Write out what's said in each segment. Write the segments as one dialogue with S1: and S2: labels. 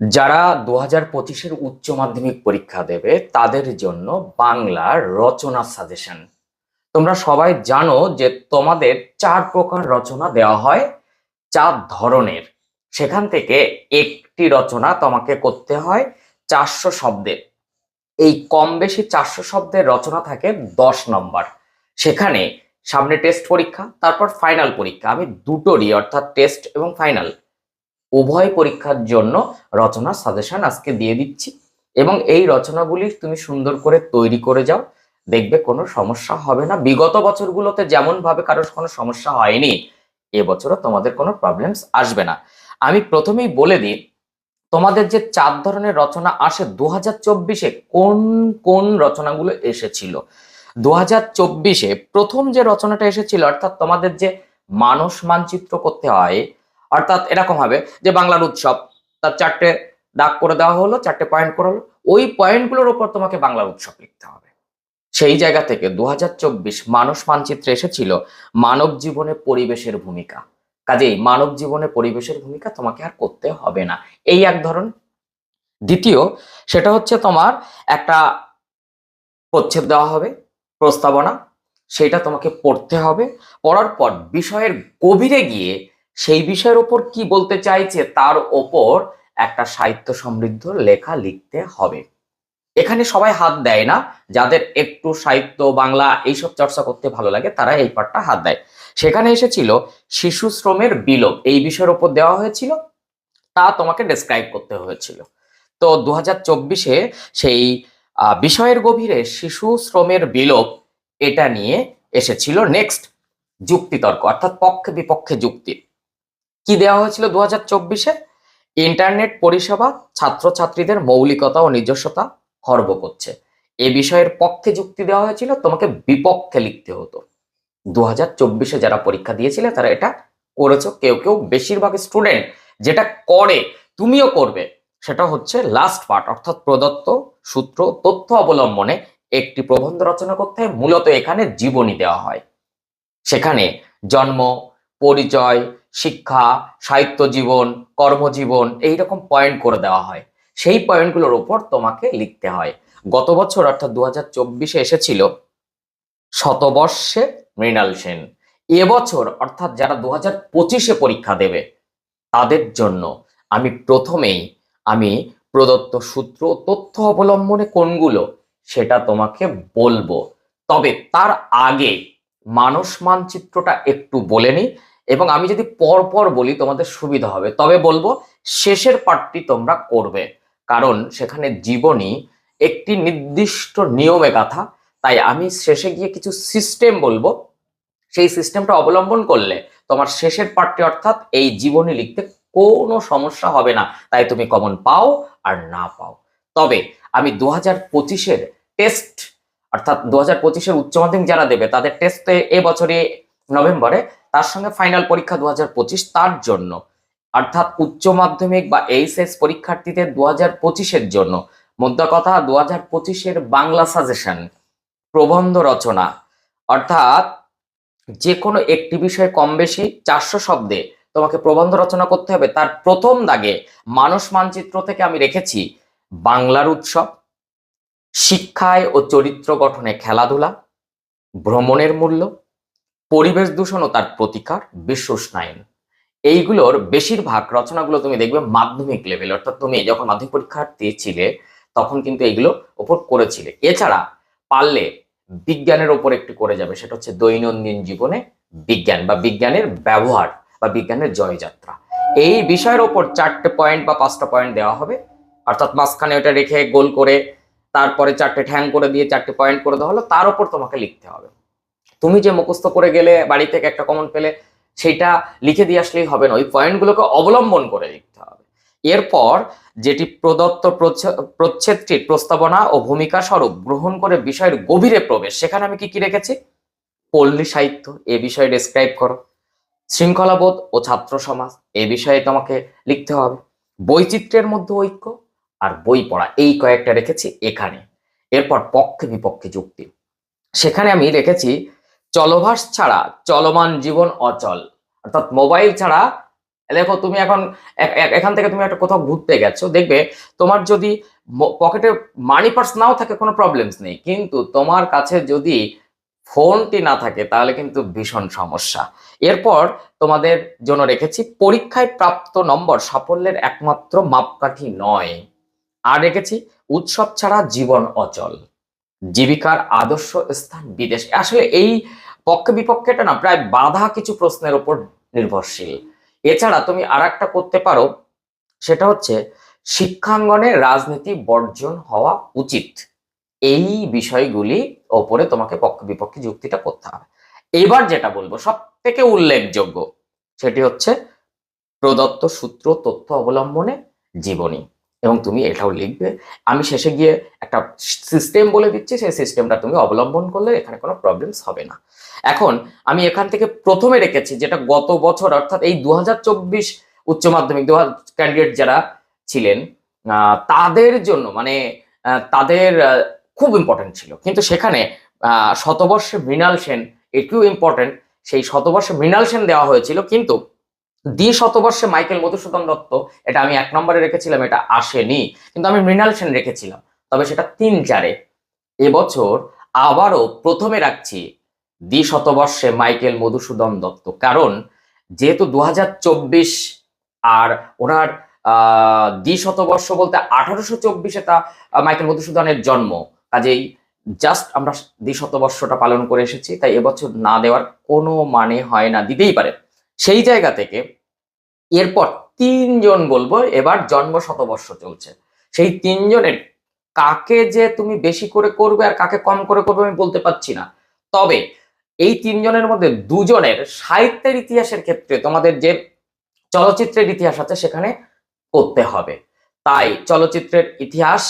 S1: যারা দু হাজার পঁচিশের উচ্চ মাধ্যমিক পরীক্ষা দেবে, তাদের জন্য বাংলার রচনা সাজেশন তোমরা সবাই জানো যে তোমাদের চার প্রকার রচনা দেওয়া হয় চার ধরনের। সেখান থেকে একটি রচনা তোমাকে করতে হয় চারশো শব্দের। এই কম বেশি চারশো শব্দের রচনা থাকে দশ নম্বর। সেখানে সামনে টেস্ট পরীক্ষা, তারপর ফাইনাল পরীক্ষা। আমি দুটোরই অর্থাৎ টেস্ট এবং ফাইনাল উভয় পরীক্ষার জন্য রচনা সাজেশন আজকে দিয়ে দিচ্ছি। এবং এই রচনাগুলি তুমি সুন্দর করে তৈরি করে যাও, দেখবে কোনো সমস্যা হবে না। বিগত বছরগুলোতে যেমন ভাবে কারোর কোনো সমস্যা হয়নি, এবছরও তোমাদের কোনো প্রবলেমস আসবে না। আমি প্রথমেই বলে দিই, তোমাদের যে চার ধরনের রচনা আসে দু হাজার কোন কোন রচনাগুলো এসেছিল? দু হাজার প্রথম যে রচনাটা এসেছিল, অর্থাৎ তোমাদের যে মানস মানচিত্র করতে হয় অর্থাৎ এরকম হবে যে বাংলার উৎসব, তার চারটে দাগ করে দেওয়া হলো, চারটে পয়েন্ট করে হলো, ওই পয়েন্টগুলোর উপর তোমাকে বাংলার উৎসব লিখতে হবে। সেই জায়গা থেকে দু মানস মানচিত্রে এসেছিল মানব জীবনে পরিবেশের ভূমিকা। কাজেই মানব জীবনে পরিবেশের ভূমিকা তোমাকে আর করতে হবে না। এই এক ধরন। দ্বিতীয়, সেটা হচ্ছে তোমার একটা প্রচ্ছেদ দেওয়া হবে, প্রস্তাবনা, সেটা তোমাকে পড়তে হবে। পড়ার পর বিষয়ের গভীরে গিয়ে সেই বিষয়ের ওপর কি বলতে চাইছে তার ওপর একটা সাহিত্য সমৃদ্ধ লেখা লিখতে হবে। এখানে সবাই হাত দেয় না, যাদের একটু সাহিত্য, বাংলা এইসব চর্চা করতে ভালো লাগে তারা এই পার্টটা হাত দেয়। সেখানে এসেছিল, শিশু শ্রমের বিলোপ এই বিষয়ের উপর দেওয়া হয়েছিল, তা তোমাকে ডেসক্রাইব করতে হয়েছিল। তো দু হাজার সেই বিষয়ের গভীরে শিশু শ্রমের বিলোপ এটা নিয়ে এসেছিল। নেক্সট যুক্তিতর্ক, অর্থাৎ পক্ষে বিপক্ষে যুক্তি। কি দেওয়া হয়েছিল দু হাজার চব্বিশে? ইন্টারনেট পরিষেবা, ছাত্রছাত্রীদের মৌলিকতা ও নিজস্বতা খর্ব করছে। এ বিষয়ের পক্ষে যুক্তি দেওয়া হয়েছিল, তোমাকে বিপক্ষে লিখতে হতো। দু হাজার চব্বিশে যারা পরীক্ষা দিয়েছিলে, তারা এটা করেছ। কেউ কেউ বেশিরভাগ স্টুডেন্ট যেটা করে, তুমিও করবে। সেটা হচ্ছে লাস্ট পার্ট অর্থাৎ প্রদত্ত সূত্র তথ্য অবলম্বনে একটি প্রবন্ধ রচনা করতে মূলত এখানে জীবনী দেওয়া হয়। সেখানে জন্ম পরিচয়, শিক্ষা, সাহিত্য জীবন, কর্মজীবন এইরকম পয়েন্ট করে দেওয়া হয়। সেই পয়েন্টগুলোর উপর তোমাকে লিখতে হয়। গত বছর অর্থাৎ দু হাজার চব্বিশে এসেছিল শতবর্ষে মৃণাল সেন। এবছর অর্থাৎ যারা দু হাজার পঁচিশে পরীক্ষা দেবে, তাদের জন্য আমি প্রথমেই আমি প্রদত্ত সূত্র তথ্য অবলম্বনে কোনগুলো সেটা তোমাকে বলব। তবে তার আগে মানস মানচিত্রটা একটু বলে নিই। এবং আমি যদি পর পর বলি তোমাদের সুবিধা হবে, তবে বলব শেষের পার্টটি তোমরা করবে। কারণ সেখানে জীবনী একটি নির্দিষ্ট নিয়মে গাথা, তাই আমি শেষে গিয়ে কিছু সিস্টেম বলব। সেই সিস্টেমটা অবলম্বন করলে তোমার শেষের পার্টটি অর্থাৎ এই জীবনী লিখতে কোনো সমস্যা হবে না। তাই তুমি কমন পাও আর না পাও। তবে আমি দু হাজার পঁচিশের টেস্ট অর্থাৎ দু হাজার পঁচিশের উচ্চ মাধ্যমিক যারা দেবে, তাদের টেস্টে এ বছরে নভেম্বরে তার সঙ্গে ফাইনাল পরীক্ষা দু তার জন্য। অর্থাৎ উচ্চ মাধ্যমিক বা এইচএস পরীক্ষার্থীদের দু হাজার পঁচিশের জন্য। মোদ্দা কথা দু হাজার পঁচিশের বাংলা সাজেশন প্রবন্ধ রচনা। অর্থাৎ যে কোনো একটি বিষয়ে কম বেশি চারশো শব্দে তোমাকে প্রবন্ধ রচনা করতে হবে। তার প্রথম দাগে মানস মানচিত্র থেকে আমি রেখেছি, বাংলার উৎসব, শিক্ষায় ও চরিত্র গঠনে খেলাধুলা, ভ্রমণের মূল্য পরিবেশ দূষণ ও তার প্রতিকার বিশ্ব উষ্ণায়ন এইগুলোর বেশিরভাগ রচনাগুলো তুমি দেখবে মাধ্যমিক লেভেল অর্থাৎ তুমি যখন মাধ্যমিক পরীক্ষার্থী ছিলে, তখন কিন্তু এইগুলো ওপর করেছিলে। এছাড়া পারলে বিজ্ঞানের ওপর একটু করে যাবে। সেটা হচ্ছে দৈনন্দিন জীবনে বিজ্ঞান বা বিজ্ঞানের ব্যবহার বা বিজ্ঞানের জয়যাত্রা। এই বিষয়ের ওপর চারটে পয়েন্ট বা পাঁচটা পয়েন্ট দেওয়া হবে। অর্থাৎ মাঝখানে ওটা রেখে গোল করে, তারপরে চারটে ঠ্যাং করে দিয়ে চারটে পয়েন্ট করে দেওয়া হলো। তার উপর তোমাকে লিখতে হবে। তুমি যে মুখস্থ করে গেলে, বাড়ি থেকে একটা কমন পেলে, সেটা লিখে দিয়ে আসলেই হবে না। ওই পয়েন্টগুলোকে অবলম্বন করে লিখতে হবে। এরপর যেটি প্রদত্ত প্রচ্ছ- প্রচ্ছেদটির প্রস্তাবনা ও ভূমিকা স্বরূপ গ্রহণ করে বিষয়ের গভীরে প্রবেশ, সেখানে আমি কি কি রেখেছি? পল্লী সাহিত্য, এ বিষয়ে ডেসক্রাইব করো। শৃঙ্খলাবোধ ও ছাত্র সমাজ, এ বিষয়ে তোমাকে লিখতে হবে। বৈচিত্র্যের মধ্যে ঐক্য আর বই পড়া, এই কয়েকটা রেখেছি এখানে। এরপর পক্ষে বিপক্ষে যুক্তি। সেখানে আমি রেখেছি চলভাস ছাড়া চলমান জীবন অচল। অর্থাৎ মোবাইল ছাড়া, দেখো তুমি এখন এখান থেকে তুমি একটা কোথাও ঘুরতে গেছো, দেখবে তোমার যদি পকেটে মানি পার্স নাও থাকে, কোনো প্রবলেমস নেই। কিন্তু তোমার কাছে যদি ফোনটি না থাকে, তাহলে কিন্তু ভীষণ সমস্যা। এরপর তোমাদের জন্য রেখেছি, পরীক্ষায় প্রাপ্ত নম্বর সাফল্যের একমাত্র মাপকাঠি নয়। আর রেখেছি, উৎসব ছাড়া জীবন অচল। জীবিকার আদর্শ স্থান বিদেশ। আসলে এই পক্ষে বিপক্ষেটা না, প্রায় বাধা কিছু প্রশ্নের উপর নির্ভরশীল। এছাড়া তুমি আর করতে পারো, সেটা হচ্ছে শিক্ষাঙ্গনে রাজনীতি বর্জন হওয়া উচিত। এই বিষয়গুলি ওপরে তোমাকে পক্ষ বিপক্ষে যুক্তিটা করতে হবে। এবার যেটা বলব সব থেকে উল্লেখযোগ্য, সেটি হচ্ছে প্রদত্ত সূত্র তথ্য অবলম্বনে জীবনী। এবং তুমি এটাও লিখবে। আমি শেষে গিয়ে একটা সিস্টেম বলে দিচ্ছি, সেই সিস্টেমটা তুমি অবলম্বন করলে এখানে কোনো প্রবলেমস হবে না। এখন আমি এখান থেকে প্রথমে রেখেছি যেটা গত বছর, অর্থাৎ এই দু হাজার চব্বিশ উচ্চ মাধ্যমিক দু হাজার ক্যান্ডিডেট যারা ছিলেন তাদের জন্য মানে তাদের খুব ইম্পর্টেন্ট ছিল। কিন্তু সেখানে শতবর্ষে মৃণাল সেন এটিও ইম্পর্টেন্ট সেই শতবর্ষে মৃণাল সেন দেওয়া হয়েছিল। কিন্তু দ্বি শতবর্ষে মাইকেল মধুসূদন দত্ত, এটা আমি এক নম্বরে রেখেছিলাম, এটা আসেনি। কিন্তু আমি মৃণাল সেন রেখেছিলাম। তবে সেটা তিন চারে। এবছর আবারও প্রথমে রাখছি দ্বি শতবর্ষে মাইকেল মধুসূদন দত্ত। কারণ যেহেতু দু হাজার চব্বিশ আর ওনার দ্বি শতবর্ষ বলতে আঠারোশো চব্বিশে তা মাইকেল মধুসূদনের জন্ম। কাজেই জাস্ট আমরা দ্বি শতবর্ষটা পালন করে এসেছি, তাই এবছর না দেওয়ার কোনো মানে হয় না, দিতেই পারে। সেই জায়গা থেকে এরপর তিনজন বলব এবার জন্ম শতবর্ষ চলছে। সেই তিনজনের কাকে যে তুমি বেশি করে করবে আর কাকে কম করে করবে আমি বলতে পারছি না। তবে এই তিনজনের মধ্যে দুজনের সাহিত্যের ইতিহাসের ক্ষেত্রে তোমাদের যে চলচ্চিত্রের ইতিহাস আছে সেখানে করতে হবে। তাই চলচ্চিত্রের ইতিহাস,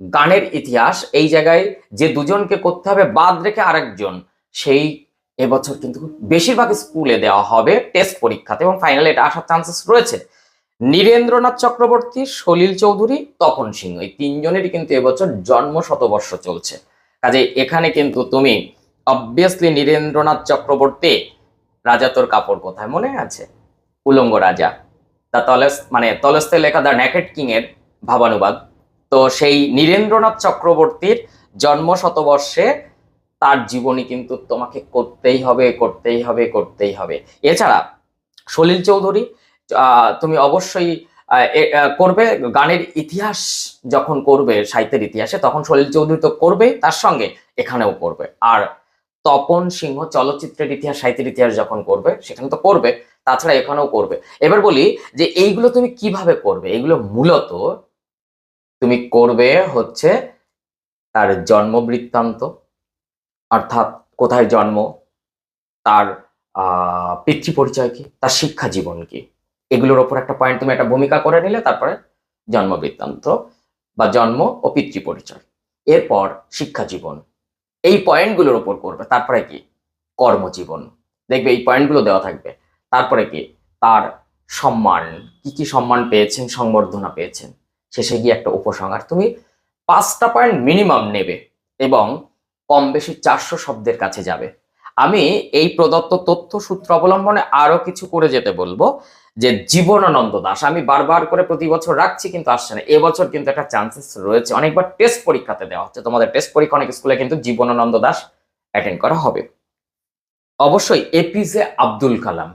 S1: গানের ইতিহাস এই জায়গায় যে দুজনকে করতে হবে বাদ রেখে আরেকজন, সেই এবছর কিন্তু বেশিরভাগ স্কুলে দেওয়া হবে টেস্ট পরীক্ষাতে এবং ফাইনালে এটা আসার চান্সেস রয়েছে। নীরেন্দ্রনাথ চক্রবর্তী, সলিল চৌধুরী, তপন সিংহ এই তিনজনেরই কিন্তু এবছর জন্ম শতবর্ষ চলছে। কাজে এখানে কিন্তু তুমি অবভিয়াসলি নীরেন্দ্রনাথ চক্রবর্তী, রাজা তোর কাপড় কোথায় মনে আছে? উলঙ্গ রাজা দা তলস মানে তলস্তে লেখা দ্য ন্যাকেট কিং এর ভাবানুবাদ। তো সেই নীরেন্দ্রনাথ চক্রবর্তীর জন্ম শতবর্ষে তার জীবনী কিন্তু তোমাকে করতেই হবে করতেই হবে করতেই হবে। এছাড়া সলিল চৌধুরী তুমি অবশ্যই করবে গানের ইতিহাস যখন করবে, সাহিত্যের ইতিহাসে, তখন সলিল চৌধুরী তো করবেই তার সঙ্গে এখানেও করবে। আর তপন সিংহ চলচ্চিত্রের ইতিহাস, সাহিত্যের ইতিহাস যখন করবে, সেখানে তো করবে, তাছাড়া এখানেও করবে। এবার বলি যে, এইগুলো তুমি কীভাবে করবে? এইগুলো মূলত তুমি করবে হচ্ছে তার জন্ম বৃত্তান্ত অর্থাৎ কোথায় জন্ম, তার পিতৃ পরিচয় কি, তার শিক্ষা জীবন কি? এগুলোর ওপর একটা পয়েন্ট তুমি একটা ভূমিকা করে নিলে, তারপরে জন্ম বৃত্তান্ত বা জন্ম ও পিতৃ পরিচয় এরপর শিক্ষা জীবন। এই পয়েন্টগুলোর ওপর করবে। তারপরে কি? কর্মজীবন। দেখবে এই পয়েন্টগুলো দেওয়া থাকবে। তারপরে কি? তার সম্মান। কি কি সম্মান পেয়েছেন, সংবর্ধনা পেয়েছেন? শেষে গিয়ে একটা উপসংহার। তুমি পাঁচটা পয়েন্ট মিনিমাম নেবে এবং কম বেশি চারশো শব্দের কাছে যাবে। আমি এই প্রদত্ত তথ্য সূত্র অবলম্বনে আরও কিছু করে যেতে বলব, যে জীবনানন্দ দাস, আমি বারবার করে প্রতি বছর রাখছি কিন্তু আসছে না। এবছর কিন্তু একটা চান্সেস রয়েছে। অনেকবার টেস্ট পরীক্ষাতে দেওয়া হচ্ছে। তোমাদের টেস্ট পরীক্ষা অনেক স্কুলে কিন্তু জীবনানন্দ দাস অ্যাটেন্ড করা হবে। অবশ্যই এপিজে আব্দুল কালাম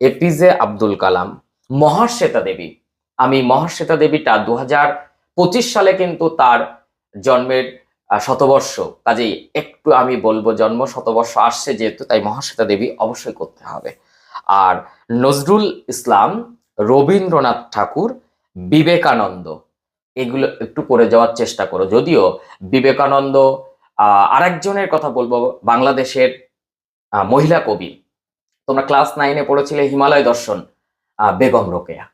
S1: এপিজে আব্দুল কালাম, মহাশ্বেতা দেবী। আমি মহাশ্বেতা দেবীটা দু সালে কিন্তু তার জন্মের শতবর্ষ। কাজেই একটু আমি বলব জন্ম, শতবর্ষ আসছে যেহেতু, তাই মহাশ্বেতা দেবী অবশ্যই করতে হবে। আর নজরুল ইসলাম, রবীন্দ্রনাথ ঠাকুর, বিবেকানন্দ, এগুলো একটু করে যাওয়ার চেষ্টা করো। যদিও বিবেকানন্দ আরেকজনের কথা বলব, বাংলাদেশের মহিলা কবি। তোমরা ক্লাস নাইনে পড়েছিলে হিমালয় দর্শন বেগম রোকেয়া।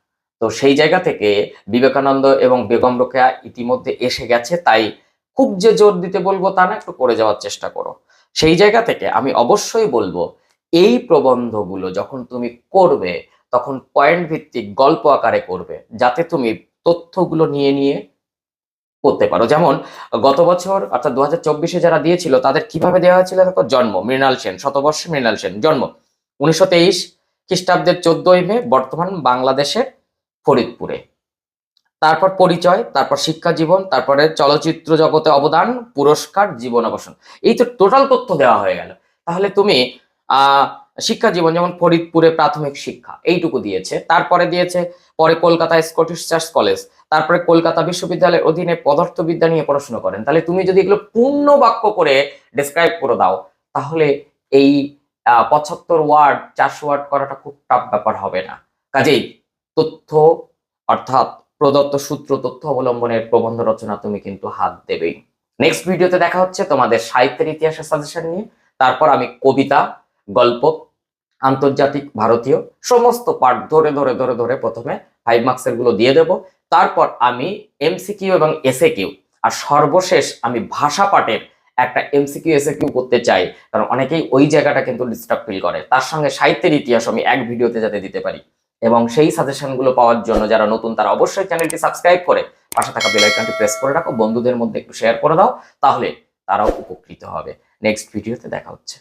S1: তো সেই জায়গা থেকে বিবেকানন্দ এবং বেগম রোকেয়া ইতিমধ্যে এসে গেছে, তাই খুব যে জোর দিতে বলব তা না, একটু করে যাওয়ার চেষ্টা করো। সেই জায়গা থেকে আমি অবশ্যই বলব, এই প্রবন্ধগুলো যখন তুমি করবে, তখন পয়েন্ট ভিত্তিক গল্প আকারে করবে, যাতে তুমি তথ্যগুলো নিয়ে নিয়ে করতে পারো। যেমন, গত বছর, অর্থাৎ দু হাজার যারা দিয়েছিল, তাদের কীভাবে দেওয়া হয়েছিল দেখো? জন্ম, মৃণাল সেন, শতবর্ষে মৃণাল সেন, জন্ম। উনিশশো তেইশ খ্রিস্টাব্দের চোদ্দই মে, বর্তমান বাংলাদেশের ফরিদপুরে। তারপর পরিচয়, তারপর শিক্ষা জীবন, তারপরে চলচ্চিত্র জগতে অবদান, পুরস্কার, জীবন অবসান। এই তো টোটাল তথ্য দেওয়া হয়ে গেল। তাহলে তুমি শিক্ষা জীবন, যেমন ফরিদপুরে প্রাথমিক শিক্ষা, এইটুকু দিয়েছে। তারপরে দিয়েছে, পরে কলকাতা স্কটিশ চার্চ কলেজ তারপরে কলকাতা বিশ্ববিদ্যালয়ের অধীনে পদার্থবিদ্যা নিয়ে পড়াশোনা করেন। তাহলে তুমি যদি এগুলো পূর্ণ বাক্য করে ডিসক্রাইব করে দাও, তাহলে এই পঁচাত্তর ওয়ার্ড চারশো ওয়ার্ড করাটা খুব টাফ ব্যাপার হবে না। কাজেই তথ্য, অর্থাৎ প্রদত্ত সূত্র তথ্য অবলম্বনের প্রবন্ধ রচনা তুমি কিন্তু হাত দেবেই। নেক্সট ভিডিওতে দেখা হচ্ছে তোমাদের সাহিত্যের ইতিহাসের সাজেশন নিয়ে। তারপর আমি কবিতা, গল্প, আন্তর্জাতিক, ভারতীয়, সমস্ত পাঠ ধরে ধরে ধরে ধরে প্রথমে ফাইভ মার্কসেরগুলো দিয়ে দেব। তারপর আমি এমসিকিউ এবং এসএ কিউ আর সর্বশেষ আমি ভাষা পাঠের একটা এমসিকিউ এসএ কিউ করতে চাই। কারণ অনেকেই ওই জায়গাটা কিন্তু ডিস্টার্ব ফিল করে। তার সঙ্গে সাহিত্যের ইতিহাস আমি এক ভিডিওতে যাতে দিতে পারি। এবং সেই সাজেশনগুলো পাওয়ার জন্য যারা নতুন, তারা অবশ্যই চ্যানেলটি সাবস্ক্রাইব করে পাশে থাকা বেল আইকনটি প্রেস করে রাখো। বন্ধুদের মধ্যে একটু শেয়ার করে দাও, তাহলে তারাও উপকৃত হবে। নেক্সট ভিডিওতে দেখা হচ্ছে।